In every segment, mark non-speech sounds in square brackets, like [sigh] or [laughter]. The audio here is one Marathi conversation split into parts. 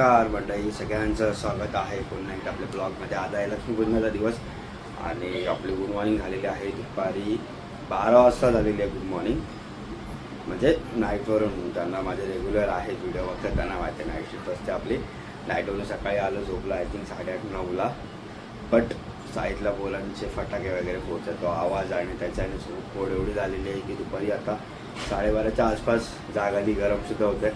नमस्कार मंडळी. सगळ्यांचं स्वागत आहे पुन्हा एकदा आपल्या ब्लॉगमध्ये. आज आहे लक्ष्मीपूजनाचा दिवस आणि आपली गुड मॉर्निंग झालेली आहे. दुपारी बारा वाजता झालेली आहे गुड मॉर्निंग म्हणजे नाईटवरून त्यांना माझे रेग्युलर आहेत व्हिडिओ बघतात त्यांना माहिती आहे नाईट शिफ्ट असते आपली. नाईटवरून सकाळी आलो झोपला आय थिंक साडेआठ नऊला. बट साईडला बोलांचे फटाके वगैरे पोहोचत तो आवाज आणि त्याच्याने झोप पोड एवढी झालेली आहे की दुपारी आता साडेबाराच्या आसपास जागाली गरमसुद्धा होते.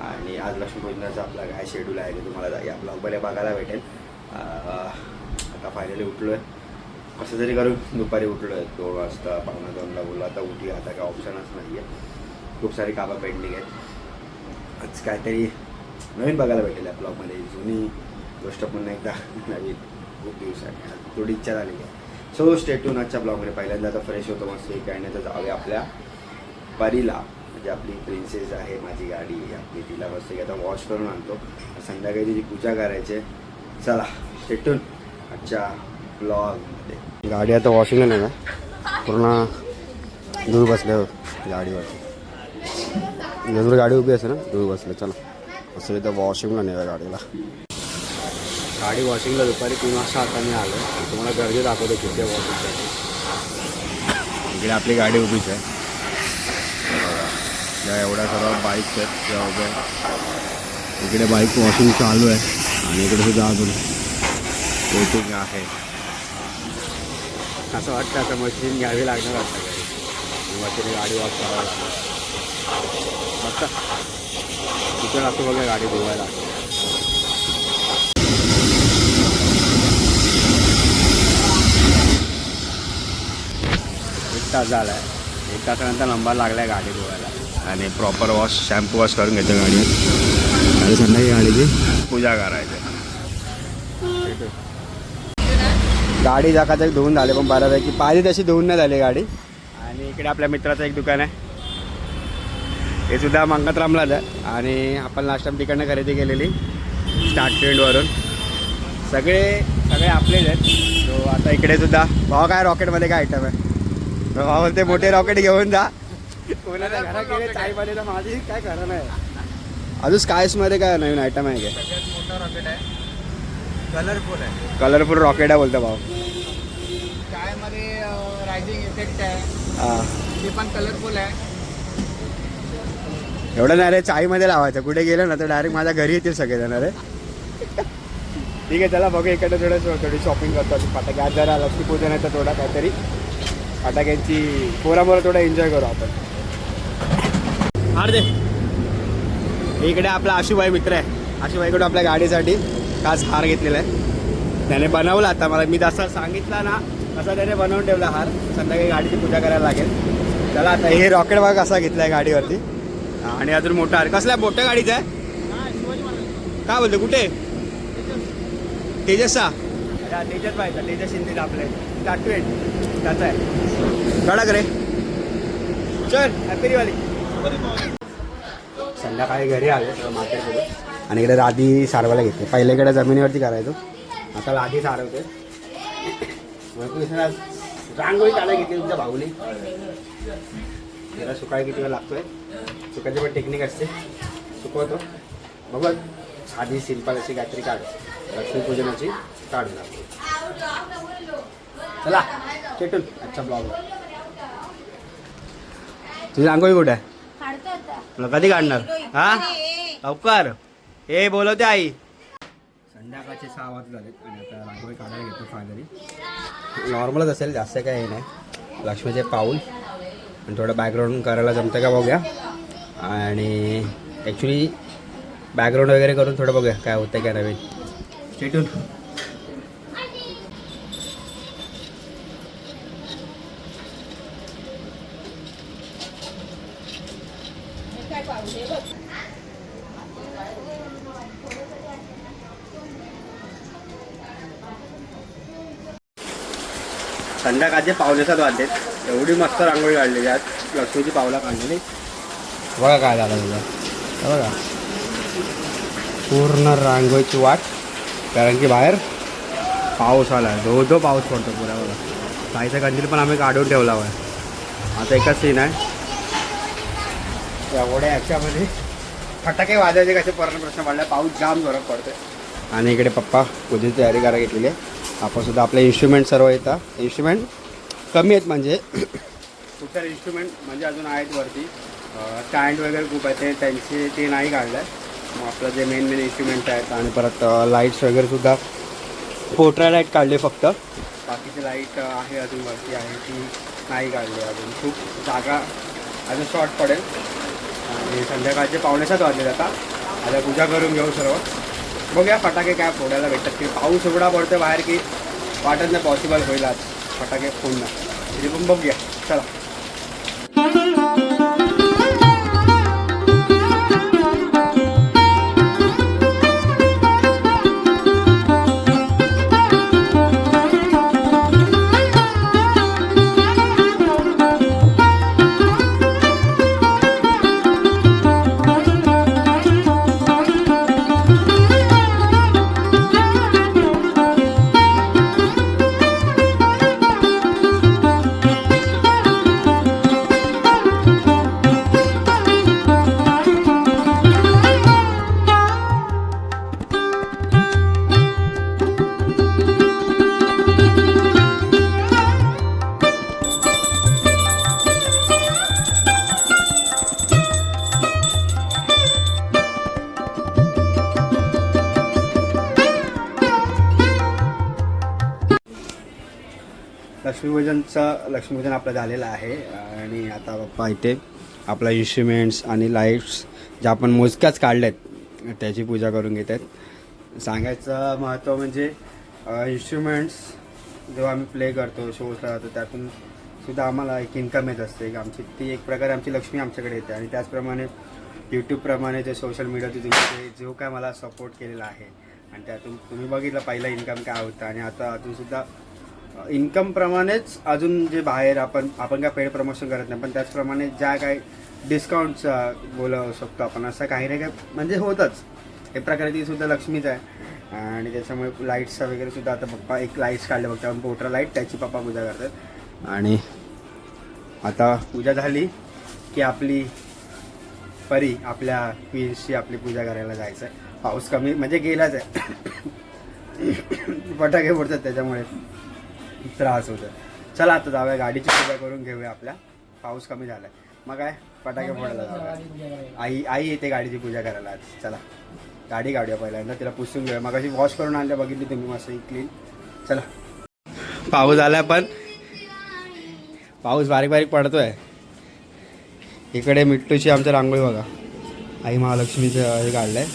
आणि आज लक्ष्मीपूजनाचा आपला काय शेड्यूल आहे ते तुम्हाला या ब्लॉगमध्ये बघायला भेटेल. आता फायनली उठलो आहे कसं तरी करून दुपारी उठलो आहे दोन वाजता पावणा दोनला बोललो. आता उठी आता काय ऑप्शनच नाही आहे खूप सारी कामं पेंडिंग आहेत. आज काहीतरी नवीन बघायला भेटेल या ब्लॉगमध्ये जुनी गोष्ट पुन्हा एकदा नवीन. खूप दिवसांनी. आज थोडी इच्छा झाली आहे. सो स्टेटून आजच्या ब्लॉगमध्ये पहिल्यांदा आता फ्रेश होतो. मस्त एक आणि तर जाऊया आपल्या परीला. जी आपली प्रिन्सेस आहे माझी गाडी आपली तिला मस्त की आता वॉश करून आणतो. संध्याकाळी तिची पूजा करायची आहे. चला भेटून आजच्या ब्लॉगमध्ये गाडी आता वॉशिंगला नाही ना पूर्ण धूळ बसल्या गाडीवरती. दिवसभर गाडी उभी असते ना? धूळ बसले चला. असं इथं वॉशिंगला नाही गाडीला. गाडी वॉशिंगला दुपारी तीन वाजता आता मी आलो तुम्हाला गर्दी दाखवतो किती वॉशिंगसाठी इकडे आपली गाडी उभीच आहे. या एवढ्या सर्व बाईक्स आहेत त्या उभ्या. इकडे बाईक वॉशिंग चालू आहे आणि इकडे सुद्धा अजून वेटिंग आहे. असं वाटतं आता मशीन घ्यावी लागणार असतं मशीन गाडी वॉश करावं लागतं बघता तिथे बघा गाडी धुवायला. एक तास झाला आहे एक तासानंतर नंबर लागला आहे गाडी धुवायला. आणि प्रॉपर वॉश शॅम्पू वॉश करून घेतो गाडी आणि संध्याकाळी गाडीची. पूजा करायची. गाडी जाकाचा धुवून झाले पण बऱ्यापैकी. पाहिजे तशी धुवून नाही झाली गाडी. आणि इकडे आपल्या मित्राचं एक दुकान आहे. हे सुद्धा मंगतरामलाच आहे. आणि आपण लास्ट टाइम तिकडनं खरेदी केलेली स्टार्ट ट्रेंडवरून सगळे सगळे आपलेच आहेत. तो आता इकडे सुद्धा भाव काय रॉकेटमध्ये काय आयटम आहे? भाव बोलते मोठे रॉकेट घेऊन जा. कोणाच्या घरात गेले चायमध्ये तर माझी काय खरं नाही. अजून स्कायसमध्ये काय नवीन आयटम आहे काय सगळ्यात मोठा रॉकेट आहे. कलरफुल आहे. कलरफुल रॉकेट आहे बोलतो भाऊ. चायमध्ये रायझिंग इफेक्ट आहे. हां. ते पण कलरफुल आहे. एवढं नाही रे चायमध्ये लावायचं. कुठे गेलं ना तर डायरेक्ट माझ्या घरी येतील सगळेजण रे. ठीक आहे चला बघू इकडे थोडं थोडी शॉपिंग करतो फटाके आज जरा लक्ष्मीपूजन आहे तर थोडा काहीतरी. फटाक्यांची पोरामोरा थोडा एन्जॉय करू आपण. हार दे. इकडे आपला आशुबाई मित्र आहे. आशुबाईकडून आपल्या गाडीसाठी खास हार घेतलेला आहे. त्याने बनवला आता मला मी जसा सांगितला ना तसा त्याने बनवून ठेवला हार. संध्याकाळी गाडीची पूजा करायला लागेल. चला आता हे रॉकेट बाग असा घेतला आहे गाडीवरती. आणि अजून मोठा हार. कसल्या मोठ्या गाडीचा आहे? काय बोलतो? कुठे? तेजसचा? तेजस पाहिजे तेजस शिंदे आपले. टाटवेट त्याचा आहे. कडक रे. चल हॅपी दिवाळी. संध्याकाळी घरी आलो मातेकडे आणि इकडे राधी सारवायला घेते पहिले इकडे जमिनीवरती करायचो. आता राधी सारवते रांगोळी काढायला घेते तुमच्या भाऊली त्याला सुकायला किती वेळ लागतोय. सुकायची पण टेक्निक असते. सुकवतो. बघ साधी सिंपल अशी काहीतरी काढ. लक्ष्मीपूजनाची काढून लागतो चला चेटून अच्छा ब्लॉग तुझी रांगोळी कुठे आहे? तुला कधी काढणार? हा? लवकर. हे बोलवते आई. संध्याकाळचे सहा वाजले झालेत आणि आता रांगोळी काढायला घेतो फायनली नॉर्मलच असेल जास्त काही हे नाही. लक्ष्मीचे पाऊल. आणि थोडं बॅकग्राऊंड करायला जमतं का बघूया. आणि ॲक्च्युली बॅकग्राऊंड वगैरे करून थोडं बघूया काय होतं काय नवीन. स्टेटून संध्याकाळचे पावलेसात वाजलेत एवढी मस्त रांगोळी काढलेली आज लक्ष्मीची पावला काढलेली. बघा काय झालं तुझं बघा. पूर्ण रांगोळीची वाट. कारण की बाहेर पाऊस आला धो धो पाऊस पडतो पुरा बघा. काहीचा कंदील पण आम्ही काढून ठेवला आहे आता एकच सीन आहे. एवढ्या ह्याच्यामध्ये फटाके वाजायचे कसे? पर्ण प्रश्न पडला पाऊस जाम जोरात पडतोय. आणि इकडे पप्पा पूजेची तयारी करायला घेतलेली आहे. आपण सुद्धा आपले इन्स्ट्रुमेंट सर्व येतात इन्स्ट्रुमेंट कमी आहेत म्हणजे. खूप सारे इन्स्ट्रुमेंट म्हणजे अजून आहेत वरती. स्टँड वगैरे खूप आहेत ते त्यांचे ते नाही काढलं आहे मग आपलं जे मेन मेन इन्स्ट्रुमेंट आहेत. आणि परत लाईट्स वगैरे सुद्धा. पोट्रा लाइट काढले फक्त. बाकीचे लाइट आहे अजून वरती आहे ती नाही काढली अजून. खूप जागा अजून शॉर्ट पडेल. आणि संध्याकाळचे पावणे सात वाजले आता. आता पूजा करून घेऊ सर्व. बघूया फटाके काय फोडायला भेटतात. की पाऊस एवढा पडतो बाहेर की वाटत नाही पॉसिबल होईल आज. फटाके फोडणं. तरी पण बघूया. चला. लक्ष्मीपूजनचा लक्ष्मीपूजन आपलं झालेलं आहे. आणि आता बाप्पा इथे आपला इन्स्ट्रुमेंट्स आणि लाईट्स ज्या आपण मोजक्याच काढल्यात त्याची पूजा करून घेत आहेत. सांगायचं महत्त्व म्हणजे इन्स्ट्रुमेंट्स जेव्हा आम्ही प्ले करतो शोजला जातो त्यातून सुद्धा आम्हाला एक इन्कम येत असते. की आमची ती एक प्रकारे आमची लक्ष्मी आमच्याकडे येते. आणि त्याचप्रमाणे यूट्यूबप्रमाणे जे सोशल मीडियाचे जो काय मला सपोर्ट केलेला आहे. आणि त्यातून तुम्ही बघितलं पहिलं इन्कम काय होता. आणि आता अजूनसुद्धा इन्कम प्रमाणेच अजून जे बाहेर आपण आपण काय पेड प्रमोशन करत नाही पण त्याचप्रमाणे ज्या काही डिस्काउंट्स बोलावू शकतो आपण असं काही नाही काही म्हणजे होतच. एक प्रकारे ती सुद्धा लक्ष्मीच आहे. आणि त्याच्यामुळे लाईट्सचा वगैरे सुद्धा आता पप्पा एक लाईट्स काढले बघता पोटर लाइट त्याची पप्पा पूजा करतात. आणि आता पूजा झाली की आपली परी आपल्या क्वीन्सची आपली पूजा करायला जायचं आहे पाऊस कमी म्हणजे गेलाच आहे. [coughs] फटाके फोडतात त्याच्यामुळे. त्रास होतो चला आता जाऊया गाडीची पूजा करून घेऊया आपल्या. पाऊस कमी झालाय. मग काय? फटाके फोडायला जाऊया. आई आई येते गाडीची पूजा करायला. आज चला. गाडी काढूया पहिल्यांदा. तिला पुसून घेऊया. मग अशी वॉश करून आणल्या बघितली तुम्ही मस्त क्लीन चला. पाऊस आलाय पण. पाऊस बारीक बारीक पडतोय. इकडे मिट्टूची आमच्या रांगोळी बघा. आई महालक्ष्मीचं हे काढलंय.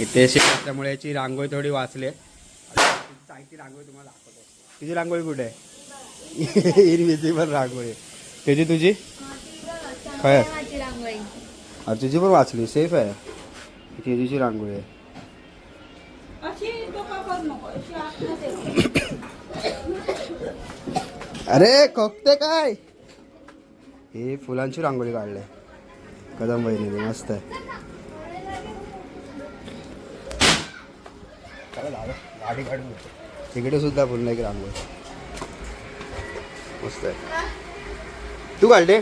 इथे शेत असल्यामुळे याची रांगोळी थोडी वाचली साईची रांगोळी तुम्हाला तुझी रांगोळी कुठे आहे? [laughs] इनविजिबल रांगोळी आहे. तुझी? काय रांगोळी अरे तुझी पण वाचली सेफ आहे. ही तुझी रांगोळी आहे. अरे खोकते काय? हे फुलांची रांगोळी काढले. कदम बहिणीने मस्त आहे. गाडी काढून घेतो. तिकडे सुद्धा पूर्ण एक रांगोळी मस्त आहे. तू काढले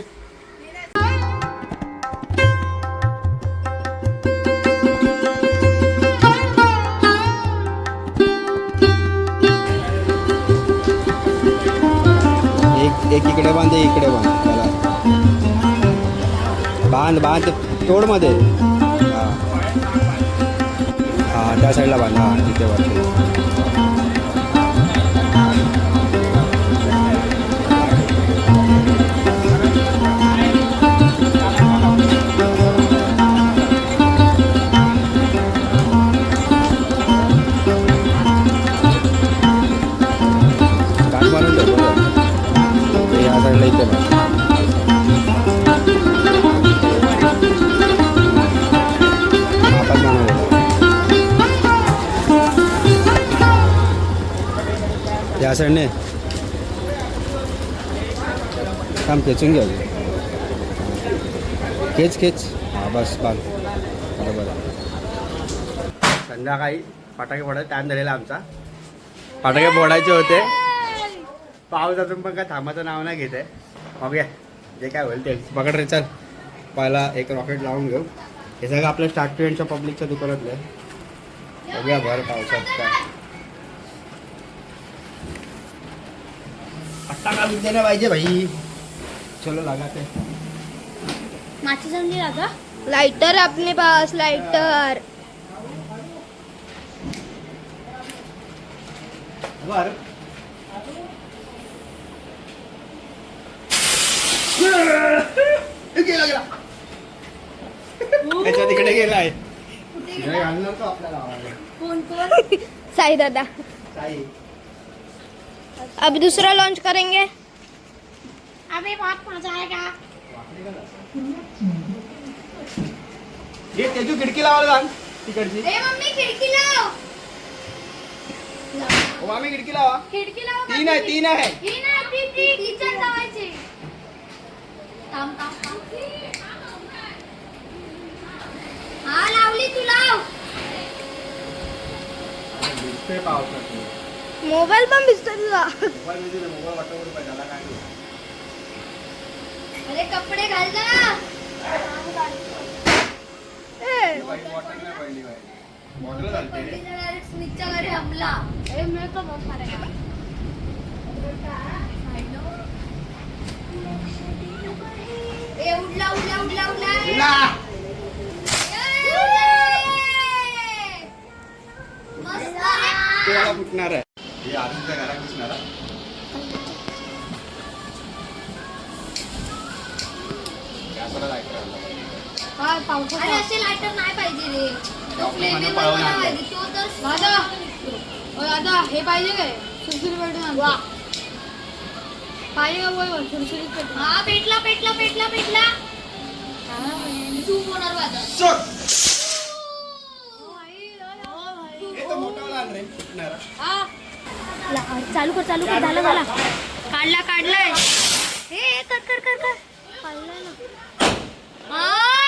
एक एक इकडे बांध इकडे बांध. बांध बांध तोडमध्ये हा त्या साईडला बांध. हा तिथे बांध. ते या साईडला इथे या साईडने. काम खेचून घ्या. खेच खेच. हा बस बांध बरोबर. संध्याकाळी फटाके फोडायचा टाइम झालेला आमचा. फटाके फोडायचे होते. पाऊस अजून पण काय थांबाचं नाव नाही घेत आहे. बघूया जे काय होईल ते. पकड रे चल. पहिला एक रॉकेट लावून घेऊ. हे सगळं आपल्या स्टार्ट टू एंडच्या पब्लिकच्या दुकानातलं आहे. बघूया भर पावसात काय. पट्टा का विद्याने पाहिजे भाई. चलो लगा ते. माची आणली राजा लाइटर अपने पास लाइटर बर गेला गेला त्याच्या तिकडे गेलाय तो साई दादा अब दूसरा लॉन्च करेंगे। अबे बहुत मज़ा आएगा ये तेजू खिडकी लावायला सांग तिकडची ए मम्मी खिडकी लाव ओ मामी खिडकी लावा खिडकी लाव तीन आहे तीन आहे ही नाही ती ती किचन लावायची थांब थांब थांब हा लावली तू लाव. दिसतोय पावसात मोबाईल पण दिसतो तुझा. मोबाईल मोबाईल वाटवर काय. अरे कपडे घाल ना ती बाई बॉटल नाही पहिली बाई. बॉटल घालते. रे. स्मितच्या घरी हमला बहुत मारेगा ए उडला उडला उडला उडला. उडला. मस्त फुटणार आहे हे आजच्या घरात दिसणार हा. गॅसला lighter आणला पाहिजे. अरे असे लायटर नाही पाहिजे रे तो. पाहिजे तो तर दादा ओ दादा हे पाहिजे काय सुरसुरी पेटून वा सुरसुरी पेटून हा पेटला पेटला पेटला पेटला. तू चल. हे तर मोठा वाला आण रे, फुटणारा. चालू कर चालू कर झालं झाला काढला काढलाय. हे कर कर कर कर. काढलाय ना. आ!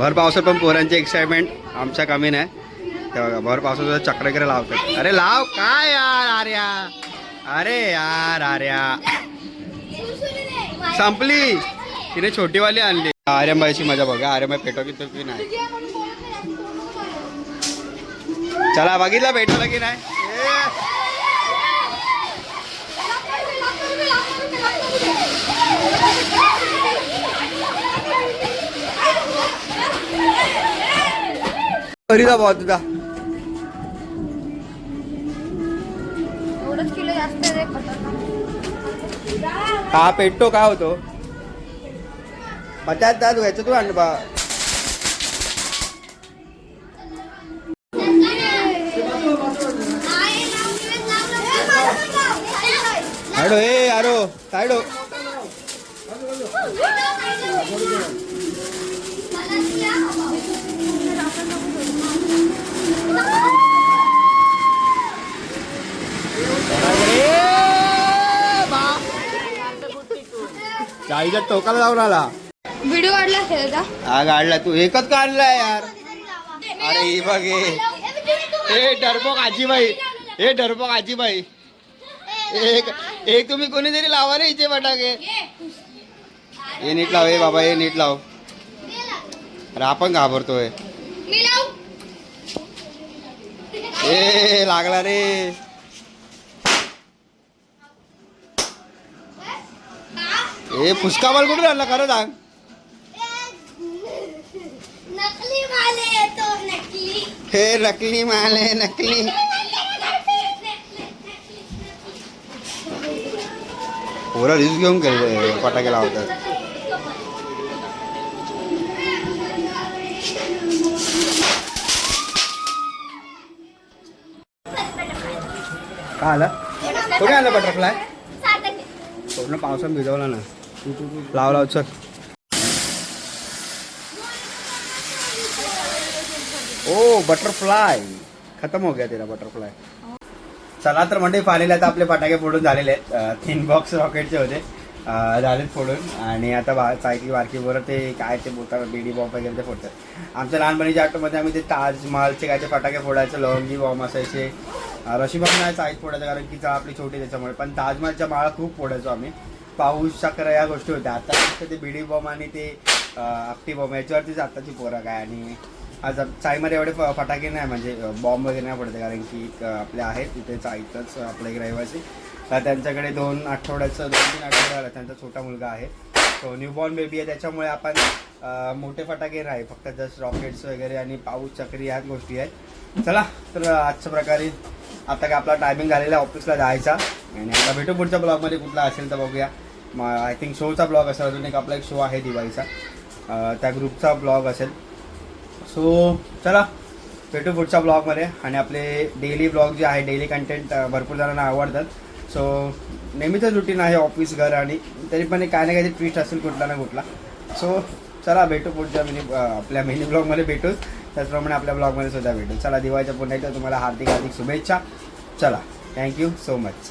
भर पावसात पण पोरांची एक्साइटमेंट आमच्या कमी नाही ते बघा भर पावसात चक्र वगैरे लावतात. अरे लाव काय यार आर्या? अरे यार आर्या. संपली. तिने छोटीवाली आणली. आर्यमबाईची मजा बघा. आर्यमबाई पेटो की की नाही? चला बघितला भेटला की नाही? तुझा एवढंच किलो जास्त आहे रे खतरनाक. हा पेटतो काय होतो पचास दात व्हायचं तू आण बा लावलं. ए, आरो सायडो मला द्या. चाळीच्या टोकाला जाऊन आला. व्हिडिओ काढला असेल दादा हा काढला. तू एकच काढलाय यार. अरे ही बघ हे. डरपोक आजीबाई. हे डरपोक आजीबाई. एक एक तुम्ही कोणीतरी लावा रे इथे फटाके. हे नीट लाव हे बाबा हे नीट लाव. अरे आपण घाबरतोय. ए लागला रे. ए फुसका बॉल कुठून आणला? खरं सांग. नकली वाले तो नकली. हे नकली माल आहे नकली. पोरं रिस्क घेऊन गेले फटाके लावतात. काय आलं? कोणी आलं बटरफ्लाय? पूर्ण पावसात भिजवला ना. लाव लाव चल. ओ बटरफ्लाय खतम हो गया तेरा बटरफ्लाय चला तर म्हणजे फायनली आता आपले फटाके फोडून झालेले आहेत. थिन तीन बॉक्स रॉकेटचे होते. झालेत फोडून. आणि आता बा सायकली बारकी ते काय ते बोलतात बेडी बॉम्ब वगैरे ते फोडतात. आमच्या लहानपणीच्या आठवमध्ये आम्ही ते ताजमहलचे काय ते फटाके फोडायचे लवंगी बॉम्ब असायचे. रशी बॉम्ब नाही साईज फोडायचं कारण की जा आपली छोटी त्याच्यामुळे. पण ताजमहलच्या माळा खूप फोडायचो आम्ही. पाऊस चक्र या गोष्टी होत्या. आता फक्त ते बिडी बॉम्ब आणि ते आपटी बॉम्ब याच्यावरतीच आत्ताची पोरं काय आणि आज चायमध्ये एवढे फटाके नाही म्हणजे बॉम्ब वगैरे नाही पडते कारण की आपले आहेत तिथे चायतच आपले एक रहिवासी. तर त्यांच्याकडे दोन आठवड्याचं दोन तीन आठवडे त्यांचा छोटा मुलगा आहे. तो न्यूबॉर्न बेबी आहे त्याच्यामुळे आपण मोठे फटाके नाही फक्त जस्ट रॉकेट्स वगैरे आणि पाऊस चक्री ह्याच गोष्टी आहेत. चला तर आजच्या प्रकारे आता काय आपला टायमिंग झालेला ऑफिसला जायचा. आणि आता भेटू पुढच्या ब्लॉगमध्ये कुठला असेल तर बघूया. आय थिंक शोचा ब्लॉग असेल अजून एक आपला एक शो आहे दिवाळीचा. त्या ग्रुपचा ब्लॉग असेल. सो चला भेटू पुढच्या ब्लॉगमध्ये आणि आपले डेली ब्लॉग जे आहे डेली कंटेंट भरपूर जणांना आवडतात. सो नेहमीचं रुटीन आहे ऑफिस घर आणि तरी पण काही काय ना काहीतरी ट्विस्ट असेल कुठला ना कुठला. सो चला भेटू पुढच्या मिनी आपल्या मिनी ब्लॉगमध्ये भेटूच त्याचप्रमाणे आपल्या ब्लॉगमध्ये सुद्धा भेटू चला दिवाळीच्या पुन्हा एकदा तुम्हाला हार्दिक हार्दिक शुभेच्छा. चला थँक्यू सो मच